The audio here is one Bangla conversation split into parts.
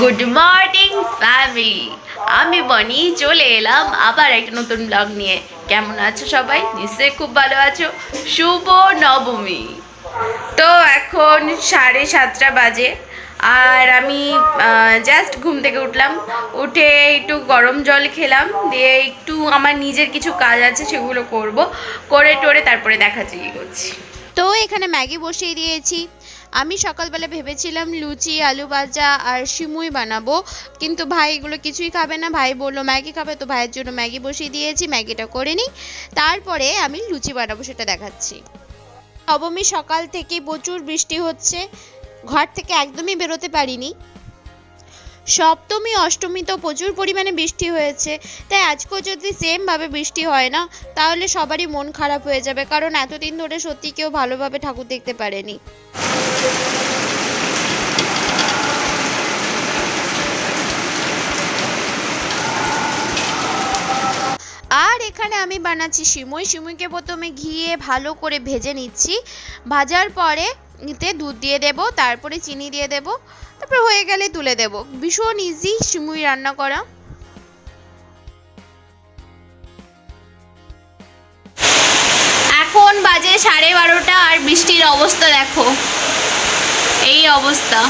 গুড মর্নিং ফ্যামিলি আমি বনি, চলে এলাম আবার একটা নতুন ব্লগ নিয়ে। কেমন আছো সবাই? নিশ্চয়ই খুব ভালো আছো। শুভ নবমী। তো এখন সাড়ে সাতটা বাজে। আর আমি জাস্ট ঘুম থেকে উঠলাম। উঠে একটু গরম জল খেলাম। দিয়ে একটু আমার নিজের কিছু কাজ আছে সেগুলো করব। করে টোরে তারপরে দেখাচ্ছি কী করছি। তো এখানে ম্যাগি বসিয়ে দিয়েছি। আমি সকালবেলা ভেবেছিলাম লুচি, আলু ভাজা আর সিমুই বানাবো, কিন্তু ভাই এগুলো কিছুই খাবে না। ভাই বলল, ম্যাগি খাবে? তো ভাইয়ের জন্য ম্যাগি বসিয়ে দিয়েছি, ম্যাগিটা করে নিই। তারপরে আমি লুচি বানাবো সেটা দেখাচ্ছি। নবমী সকাল থেকে প্রচুর বৃষ্টি হচ্ছে। ঘর থেকে একদমই বেরোতে পারিনি। সপ্তমী, অষ্টমী তো প্রচুর পরিমাণে বৃষ্টি হয়েছে। তাই আজকেও যদি সেমভাবে বৃষ্টি হয় না, তাহলে সবারই মন খারাপ হয়ে যাবে। কারণ এতদিন ধরে সত্যি কেউ ভালোভাবে ঠাকুর দেখতে পারেনি। আর এখানে আমি বানাচ্ছি সিমুই সিমুইকে প্রথমে ঘিয়ে ভালো করে ভেজে নিচ্ছি। ভাজার পরে এতে দুধ দিয়ে দেব তারপরে চিনি দিয়ে দেব তারপর হয়ে গেলে তুলে দেব। ভীষণ ইজি সিমুই রান্না করা। এখন বাজে সাড়ে বারোটা আর বৃষ্টির অবস্থা দেখো। এই অবস্থা।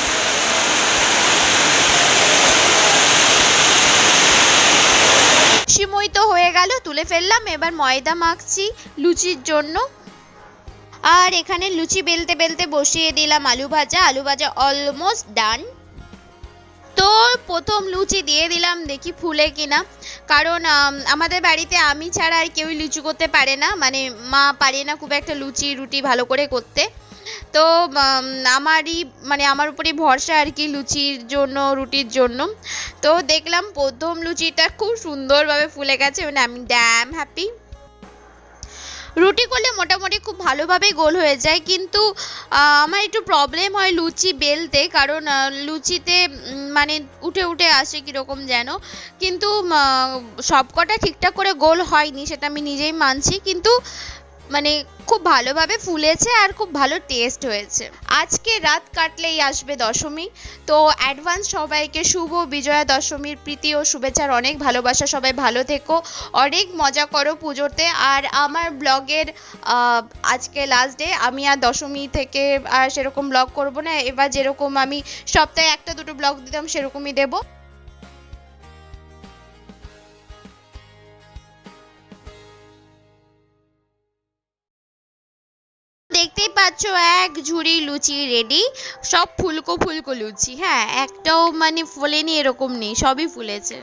সিমুই তো হয়ে গেল তুলে ফেললাম এবার ময়দা মাখছি লুচির জন্য। আর এখানে লুচি বেলতে বেলতে বসিয়ে দিলাম আলু ভাজা। আলু ভাজা অলমোস্ট ডান তো প্রথম লুচি দিয়ে দিলাম, দেখি ফুলে কিনা। কারণ আমাদের বাড়িতে আমি ছাড়া আর কেউই লুচি করতে পারে না। মানে মা পারে না খুব একটা লুচি, রুটি ভালো করে করতে। তো আমারই মানে আমার উপরেই ভরসা আর কি লুচির জন্য, রুটির জন্য। তো দেখলাম প্রথম লুচিটা খুব সুন্দরভাবে ফুলে গেছে। মানে আমি ড্যাম হ্যাপি রুটি করলে মোটামুটি খুব ভালোভাবে গোল হয়ে যায়, কিন্তু আমার একটু প্রবলেম হয় লুচি বেলতে, কারণ লুচিতে মানে উঠে উঠে আসে কীরকম যেন। কিন্তু সবকটা ঠিকঠাক করে গোল হয়নি, সেটা আমি নিজেই মানছি। কিন্তু মানে খুব ভালোভাবে ফুলেছে আর খুব ভালো টেস্ট হয়েছে। আজকে রাত কাটলেই আসবে দশমী। তো অ্যাডভান্স সবাইকে শুভ বিজয়া দশমীর প্রীতি ও শুভেচ্ছার অনেক ভালোবাসা। সবাই ভালো থেকো। অনেক মজা করো পুজোতে। আর আমার ব্লগের আজকে লাস্ট ডে আমি আর দশমী থেকে আর সেরকম ব্লগ করব না। এবার যেরকম আমি সপ্তাহে একটা দুটো ব্লগ দিতাম, সেরকমই দেবো। পাচ্ছ এক ঝুড়ি লুচি রেডি সব ফুলকো ফুলকো লুচি হ্যাঁ একটাও মানে ফোলেনি, এরকম নেই, সবই ফুলেছে।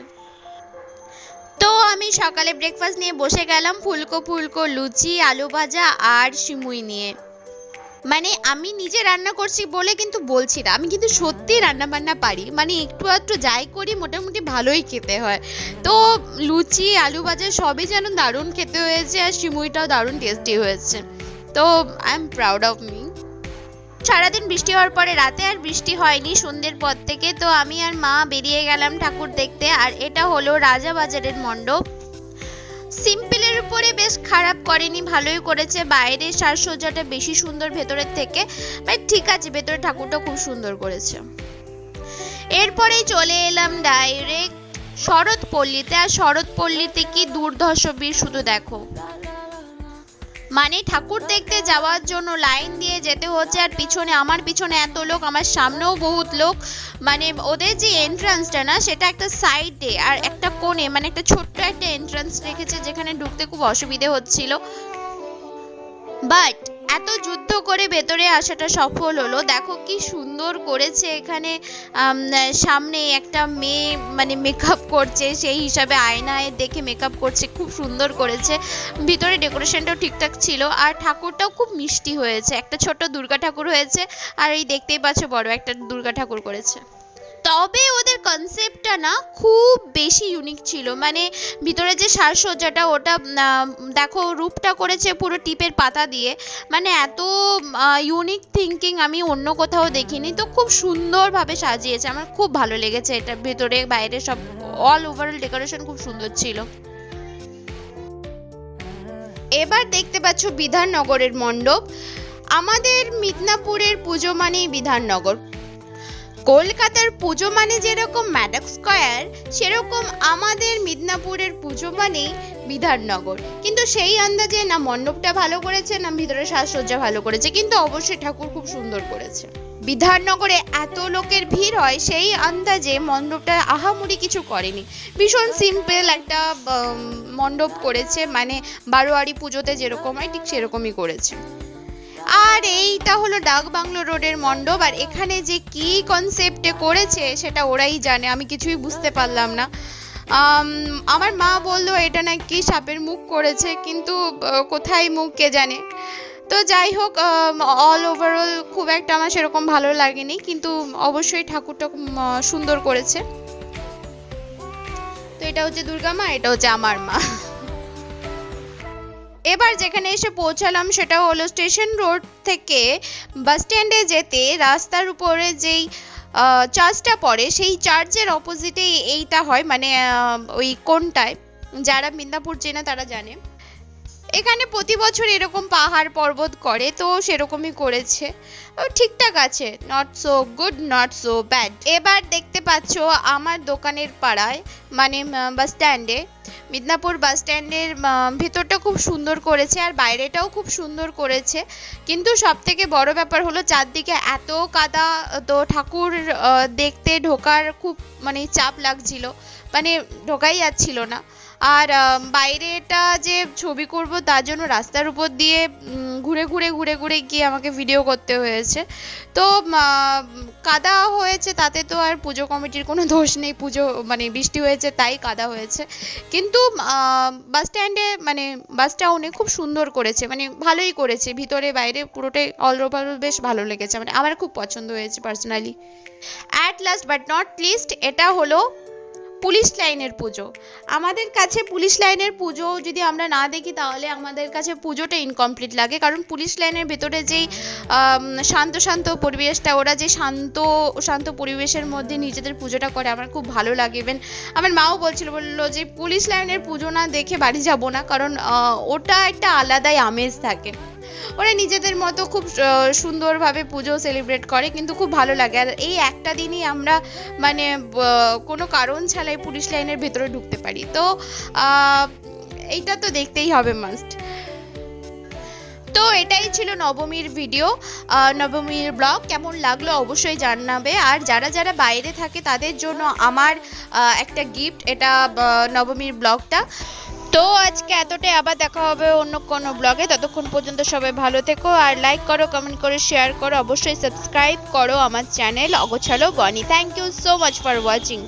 তো আমি সকালে ব্রেকফাস্ট নিয়ে বসে গেলাম, ফুলকো ফুলকো লুচি, আলু ভাজা আর সিমুই নিয়ে। মানে আমি নিজে রান্না করছি বলে কিন্তু বলছি না, আমি কিন্তু সত্যি রান্না বান্না পারি মানে একটু একটু যাই করি, মোটামুটি ভালোই খেতে হয়। তো লুচি, আলু ভাজা সবই যেন দারুণ খেতে হয়েছে, আর সিমুইটাও দারুণ টেস্টি হয়েছে। তো I am proud of me সারাদিন বৃষ্টি হওয়ার পরে রাতে আর বৃষ্টি হয়নি, সন্ধ্যের পর থেকে। তো আমি আর মা বেরিয়ে গেলাম ঠাকুর দেখতে, আর এটা হলো রাজাবাজারের মণ্ডপ। সিম্পলের উপরে বেশ খারাপ করেনি, ভালোই করেছে। বাইরের সাজসজ্জাটা বেশি সুন্দর ভেতরের থেকে বাট ঠিক আছে, ভেতরে ঠাকুরটা খুব সুন্দর করেছে। এরপরেই চলে এলাম ডাইরেক্ট শরৎপল্লীতে, আর শরৎপল্লীতে কি দুর্ধর্ষ শুধু দেখো। মানে ঠাকুর দেখতে যাওয়ার জন্য লাইন দিয়ে যেতে হচ্ছে, আর পিছনে, আমার পিছনে এত লোক, আমার সামনেও বহুত লোক। মানে ওদের যে এন্ট্রান্সটা না, সেটা একটা সাইডে আর একটা কোণে মানে একটা ছোট্ট একটা এন্ট্রান্স রেখেছে, যেখানে ঢুকতে খুব অসুবিধে হচ্ছিল। বাট এত যুদ্ধ করে ভেতরে আসাটা সফল হলো। দেখো কি সুন্দর করেছে এখানে সামনে একটা মেয়ে মানে মেকআপ করছে, সেই হিসাবে আয়নায় দেখে মেকআপ করছে, খুব সুন্দর করেছে। ভিতরে ডেকোরেশনটাও ঠিকঠাক ছিল আর ঠাকুরটাও খুব মিষ্টি হয়েছে। একটা ছোট দুর্গা ঠাকুর হয়েছে আর এই দেখতেই পাচ্ছ বড় একটা দুর্গা ঠাকুর করেছে। তবে ওদের কনসেপ্টটা না খুব বেশি ইউনিক ছিল। মানে ভিতরে যে সাজসজ্জাটা, ওটা দেখো রূপটা করেছে পুরো টিপের পাতা দিয়ে। মানে এত ইউনিক থিঙ্কিং আমি অন্য কোথাও দেখিনি। তো খুব সুন্দরভাবে সাজিয়েছে। আমার খুব ভালো লেগেছে এটা ভেতরে, বাইরে সব অল ওভারঅল ডেকোরেশন খুব সুন্দর ছিল। এবার দেখতে পাচ্ছ বিধাননগরের মণ্ডপ। আমাদের মিদনাপুরের পুজো মানেই বিধাননগর। কলকাতার পুজো মানে যেরকম ম্যাডক স্কয়ার সেরকম আমাদের মিদনাপুরের পুজো মানেই বিধাননগর। কিন্তু সেই আন্দাজে না মণ্ডপটা ভালো করেছে, না ভিতরে সাজসজ্জা ভালো করেছে, কিন্তু অবশ্যই ঠাকুর খুব সুন্দর করেছে। বিধাননগরে এত লোকের ভিড় হয়, সেই আন্দাজে মণ্ডপটা আহামুড়ি কিছু করেনি। ভীষণ সিম্পল একটা মণ্ডপ করেছে মানে বারোয়ারি পুজোতে যেরকম হয়, ঠিক সেরকমই করেছে। আর এইটা হলো ডাক বাংলো রোডের মণ্ডপ, আর এখানে যে কি কনসেপ্টে করেছে সেটা ওরাই জানে, আমি কিছুই বুঝতে পারলাম না। আমার মা বলল, এটা নাকি সাপের মুখ করেছে, কিন্তু কোথায় মুখ কে জানে? তো যাই হোক অল ওভারঅল খুব একটা আমার সেরকম ভালো লাগেনি, কিন্তু অবশ্যই ঠাকুরটা সুন্দর করেছে। তো এটা হচ্ছে দুর্গা মা, এটা হচ্ছে আমার মা। এবার যেখানে এসে পৌঁছালাম সেটা হলো স্টেশন রোড থেকে বাস স্ট্যান্ডে যেতে রাস্তার উপরে যেই চার্চটা পড়ে, সেই চার্চের অপোজিটে এইটা হয় মানে ওই কোনটায় যারা মিদনাপুর চেনে তারা জানে। এখানে প্রতি বছর এরকম পাহাড় পর্বত করে, তো সেরকমই করেছে। ঠিকঠাক আছে। Not so good not so bad এবার দেখতে পাচ্ছ আমার দোকানের পাড়ায় মানে বাস স্ট্যান্ডে মিদনাপুর বাস স্ট্যান্ডের ভেতরটা খুব সুন্দর করেছে আর বাইরেটাও খুব সুন্দর করেছে। কিন্তু সব থেকে বড় ব্যাপার হলো চারদিকে এত কাদা, তো ঠাকুর দেখতে ঢোকার খুব মানে চাপ লাগছিল। মানে ঢোকাই যাচ্ছিল না। আর আহ, বাইরেটা যে ছবি করব তার জন্য রাস্তার উপর দিয়ে ঘুরে ঘুরে ঘুরে ঘুরে গিয়ে আমাকে ভিডিও করতে হয়েছে। তো কাদা হয়েছে তাতে তো আর পুজো কমিটির কোনো দোষ নেই। পুজো মানে বৃষ্টি হয়েছে তাই কাদা হয়েছে। কিন্তু বাস স্ট্যান্ডে মানে বাস টাউনে খুব সুন্দর করেছে। মানে ভালোই করেছে। ভিতরে বাইরে পুরোটাই অল ওভার বেশ ভালো লেগেছে। মানে আমার খুব পছন্দ হয়েছে personally at last but not least এটা হলো পুলিশ লাইনের পুজো। আমাদের কাছে পুলিশ লাইনের পুজো যদি আমরা না দেখি, তাহলে আমাদের কাছে পুজোটা ইনকমপ্লিট লাগে। কারণ পুলিশ লাইনের ভেতরে যেই শান্ত শান্ত পরিবেশটা, ওরা যে শান্ত শান্ত পরিবেশের মধ্যে নিজেদের পুজোটা করে, আমার খুব ভালো লাগে। ইভেন আমার মাও বলছিল, বলল যে, পুলিশ লাইনের পুজো না দেখে বাড়ি যাব না, কারণ ওটা একটা আলাদাই আমেজ থাকে। ওরা নিজেদের মতো খুব সুন্দরভাবে পুজো সেলিব্রেট করে, কিন্তু খুব ভালো লাগে। আর এই একটা দিনই আমরা মানে কোনো কারণ ছাড়াই পুলিশ লাইনের ভেতরে ঢুকতে পারি। তো এইটা তো দেখতেই হবে মাস্ট তো, এটাই ছিল নবমীর ভিডিও নবমীর ব্লগ কেমন লাগল অবশ্যই জানাবে। আর যারা যারা বাইরে থাকে, তাদের জন্য আমার একটা গিফট এটা নবমীর ব্লগটা তো, আজকে এতটাই আবার দেখা হবে অন্য কোনো ব্লগে ততক্ষণ পর্যন্ত সবাই ভালো থেকো। আর লাইক করো কমেন্ট করো শেয়ার করো। অবশ্যই সাবস্ক্রাইব করো আমার চ্যানেল অগোছালো বনি। Thank you so much for watching